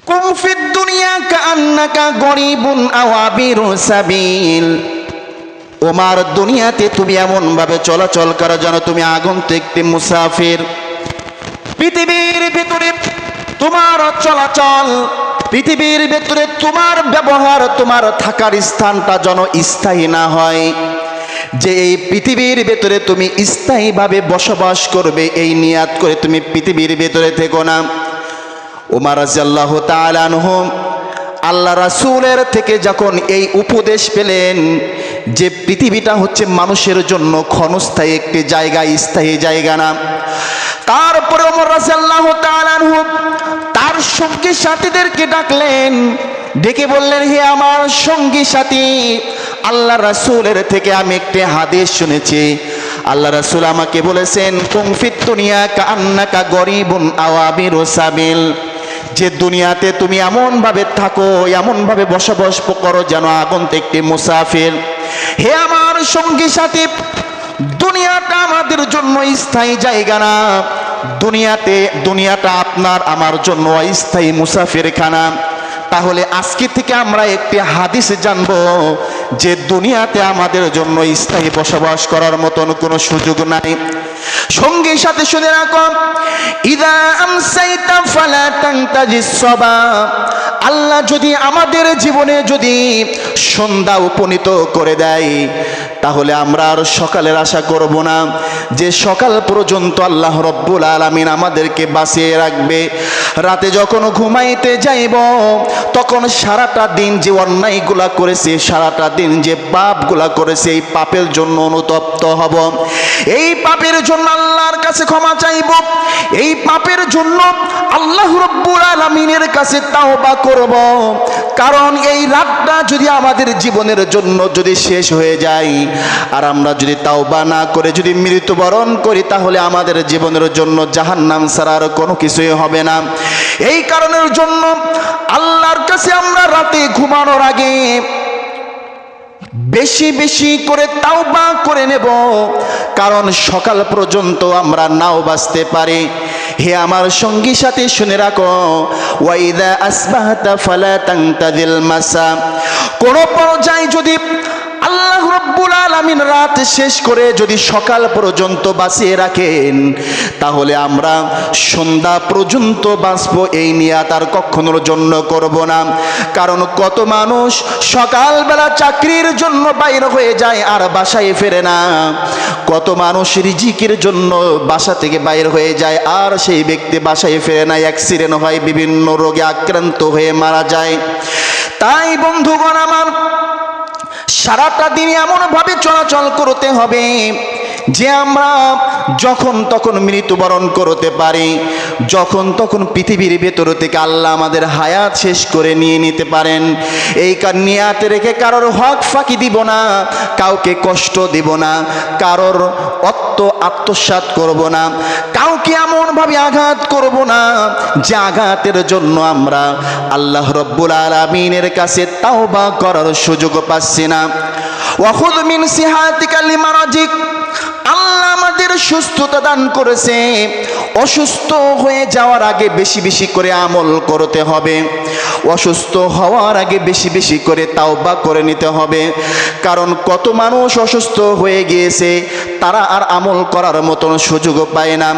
কুম ফিদ দুনিয়া কান্নাকা গরিবুন আওয়াবিরু সাবিল। ওমার দুনিয়াতে তুমি এমন ভাবে চলাচল করো যেন তুমি আগন্তুক একটি মুসাফির। পৃথিবীর ভিতরে তোমার চলাচল, পৃথিবীর ভিতরে তোমার ব্যবহার, তোমার থাকার স্থানটা যেন স্থায়ী না হয়। যে এই পৃথিবীর ভেতরে তুমি স্থায়ীভাবে বসবাস করবে, এই নিয়াত করে তুমি পৃথিবীর ভেতরে থেকো না। উমার রাজিয়াল্লাহ তালানহ আল্লাহ রাসূলের থেকে যখন এই উপদেশ পেলেন যে পৃথিবীটা হচ্ছে মানুষের জন্য ক্ষণস্থায়ী একটি জায়গা, স্থায়ী জায়গা না, তারপরে ওমর রাজিয়াল্লাহ তালানহ তার সঙ্গী সাথীদেরকে ডাকলেন, ডেকে বললেন, হে আমার সঙ্গী সাথী, আল্লাহ রাসূলের থেকে আমি একটি হাদিস শুনেছি। আল্লাহ রাসূল আমাকে বলেছেন কুংফিত দুনিয়া কান্নাকা গরিবুন আওয়াবির সাবিল। যে দুনিয়াতে তুমি এমনভাবে থাকো, এমনভাবে বসবাস করো যেন আগন্ত একটি মুসাফির। হে আমার সঙ্গী সাথী, দুনিয়াটা আমাদের জন্য স্থায়ী জায়গা না। দুনিয়াতে, দুনিয়াটা আপনার, আমার জন্য অস্থায়ী মুসাফির খানা তাহলে আজকে থেকে আমরা একটি হাদিস জানব যে দুনিয়াতে আমাদের জন্য স্থায়ী বসবাস করার মতন কোনো সুযোগ নাই। সঙ্গীর সাথে শুনে রাখো, ইদা আমসাইতা ফালা তান্তাজিস সবা আল্লাহ যদি আমাদের জীবনে যদি সন্ধ্যা উপনীত করে দেয় তাহলে আমরা আর সকালের আশা করব না যে সকাল পর্যন্ত আল্লাহ রব্বুল আলামিন আমাদেরকে বাঁচিয়ে রাখবে। রাতে যখন ঘুমাইতে যাইব, তখন সারাটা দিন যে অন্যায়গুলা করেছে, সারাটা দিন যে পাপগুলা করেছে, এই পাপের জন্য অনুতপ্ত হব। এই পাপের জন্য আল্লাহর কাছে ক্ষমা চাইব। এই পাপের জন্য আল্লাহ রব্বুল আলামিনের কাছে তাওবা করব। কারণ এই রাতটা যদি আমাদের জীবনের জন্য যদি শেষ হয়ে যায়, আর আমরা যদি তাওবা না করে যদি মৃত্যুবরণ করি, তাহলে আমাদের জীবনের জন্য জাহান্নাম ছাড়া আর কোনো কিছুই হবে না। এই কারণের জন্য আল্লাহর কাছে আমরা রাতে ঘুমানোর আগে বেশি বেশি করে তাওবা করে নেব, কারণ সকাল পর্যন্ত আমরা নাও বাঁচতে পারি। হে আমার সঙ্গী সাথে শুনে রাখো। ওয়াইদা আসবাহতা ফালা তাংতাদিল মাসা। কোন পর্যায়ে যদি রব্বুল আলামিন রাত শেষ করে যদি সকাল পর্যন্ত বাঁচিয়ে রাখেন, তাহলে আমরা সন্ধ্যা পর্যন্ত বাঁচবো এই নিয়াত আর কখনোর জন্য করব না। কারণ কত মানুষ সকালবেলা চাকরির জন্য বাইরে হয়ে যায় আর বাসায় ফেরে না। কত মানুষ রিজিকের জন্য বাসা থেকে বাইর হয়ে যায় আর সেই ব্যক্তি বাসায় ফেরে না। অ্যাক্সিডেন্ট হয়, বিভিন্ন রোগে আক্রান্ত হয়ে মারা যায়। তাই বন্ধুগণ আমার সারাটা দিন এমনভাবে চলাচল করতে হবে। যে আমরা যখন তখন মৃত্যুবরণ করতে পারি, যখন তখন পৃথিবীর ভেতর থেকে আল্লাহ আমাদের হায়াত শেষ করে নিয়ে নিতে পারেন। এই নিয়াতে রেখে কারোর হক ফাঁকি দিব না, কাউকে কষ্ট দিব না, কারোর অত্ত আত্মসাত করব না, কাউকে এমনভাবে আঘাত করব না, যে আঘাতের জন্য আমরা আল্লাহ রব্বুল আলমিনের কাছে তাওবা করার সুযোগ পাচ্ছি না। ওয়াহুদ মিন সিহাতিকা আমাদের সুস্থতা দান করেছে। অসুস্থ হয়ে যাওয়ার আগে বেশি বেশি করে আমল করতে হবে। অসুস্থ হওয়ার আগে বেশি বেশি করে তাওবা করে নিতে হবে। কারণ কত মানুষ অসুস্থ হয়ে গিয়েছে, তারা আর আমল করার মতন সুযোগ পায় না।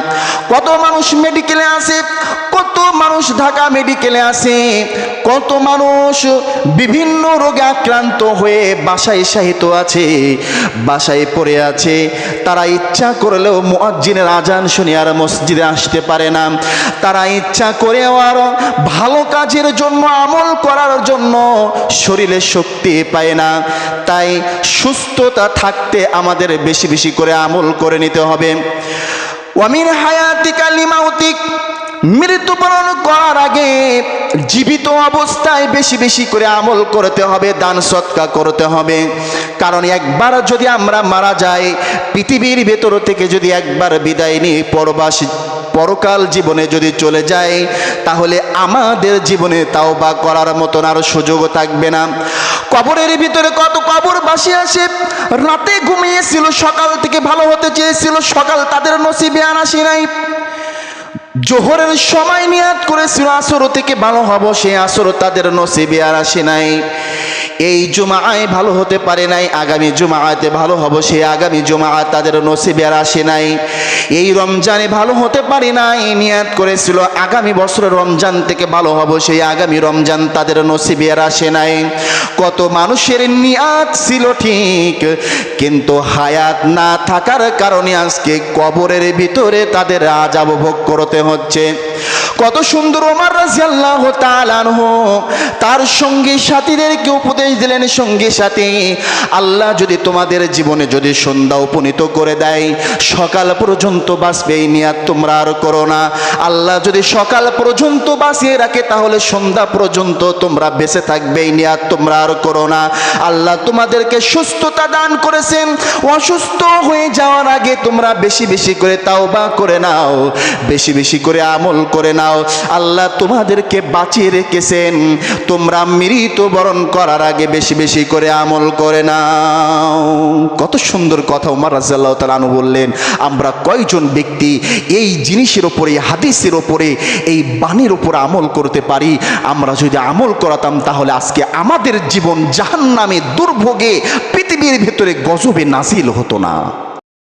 কত মানুষ মেডিকেলে আছে, কত মানুষ ঢাকা মেডিকেলে আছে, কত মানুষ বিভিন্ন রোগে আক্রান্ত হয়ে বাসায় সাহিত আছে, বাসায় পড়ে আছে। তারা ইচ্ছা করলেও মুয়াজ্জিনের আজান শুনে আর মসজিদে আসতে পারে না। তারা ইচ্ছা করেও আর ভালো কাজের জন্য, আমল করার জন্য শরীরে শক্তি পায় না। তাই সুস্থতা থাকতে আমাদের বেশি বেশি করে আমল করে নিতে হবে। ওয়ামিন হায়াতিকা লিমাউতিক মৃত্যুবরণ করার আগে জীবিত অবস্থায় বেশি বেশি করে আমল করতে হবে, দান সৎকা করতে হবে। কারণ একবার যদি আমরা মারা যাই, পৃথিবীর ভেতর থেকে যদি একবার বিদায় নিই, পরবাস, পরকাল জীবনে যদি চলে যায় তাহলে আমাদের জীবনে তাও বা করার মতন আর সুযোগ থাকবে না। কবরের ভিতরে কত কবর বাসি আসে রাতে ঘুমিয়েছিল, সকাল থেকে ভালো হতে চেয়েছিল, সকাল তাদের নসিবে আনাসি নাই। জোহরের সময় নিয়াত করেছিল, আসর থেকে ভালো হব, সে আসর তাদের নসিবে আর আসে নাই। এই জুমায় ভালো হতে পারে নাই, আগামী জুমাতে ভালো হব, সে আগামী জুমা তাদের নসিবে আর আসে নাই। এই রমজানে ভালো হতে পারে নাই, নিয়াত করেছিল, আগামী বছরের রমজান থেকে ভালো হব সেই আগামী রমজান তাদের নসিবে আর আসে নাই। কত মানুষের নিয়াত ছিল ঠিক, কিন্তু হায়াত না থাকার কারণে আজকে কবরের ভিতরে তাদের আজাব ভোগ করতে হচ্ছে কত সুন্দর ওমর রাজিয়াল্লাহু তাআলা আনহু, তার সঙ্গী সাথীদেরকে উপদেশ দিলেন, সঙ্গী সাথী, আল্লাহ যদি তোমাদের জীবনে যদি সন্ধ্যা উপনীত করে দেয়, সকাল পর্যন্ত বাঁচবে এই নিয়াত তোমরা আর করো না। আল্লাহ যদি সকাল পর্যন্ত বাঁচিয়ে রাখে, তাহলে সন্ধ্যা পর্যন্ত তোমরা বেঁচে থাকবে এই নিয়াত তোমরা আর করো না। আল্লাহ তোমাদেরকে সুস্থতা দান করেছেন, অসুস্থ হয়ে যাওয়ার আগে তোমরা বেশি বেশি করে তাওবা করে নাও, বেশি বেশি করে আমল করে নাও। আল্লাহ তোমাদেরকে বাঁচিয়ে রেখেছেন। তোমরা মৃত বরণ করার আগে বেশি বেশি করে আমল করে নাও। কত সুন্দর কথা উমার রাজাল্লাহ তালানু বললেন। আমরা কয়জন ব্যক্তি এই জিনিসের ওপরে হাদিসের ওপরে, এই বাণীর ওপর আমল করতে পারি? আমরা যদি আমল করাতাম তাহলে আজকে আমাদের জীবন জাহান্নামে দুর্ভোগে পৃথিবীর ভেতরে গজবে নাসিল হতো না।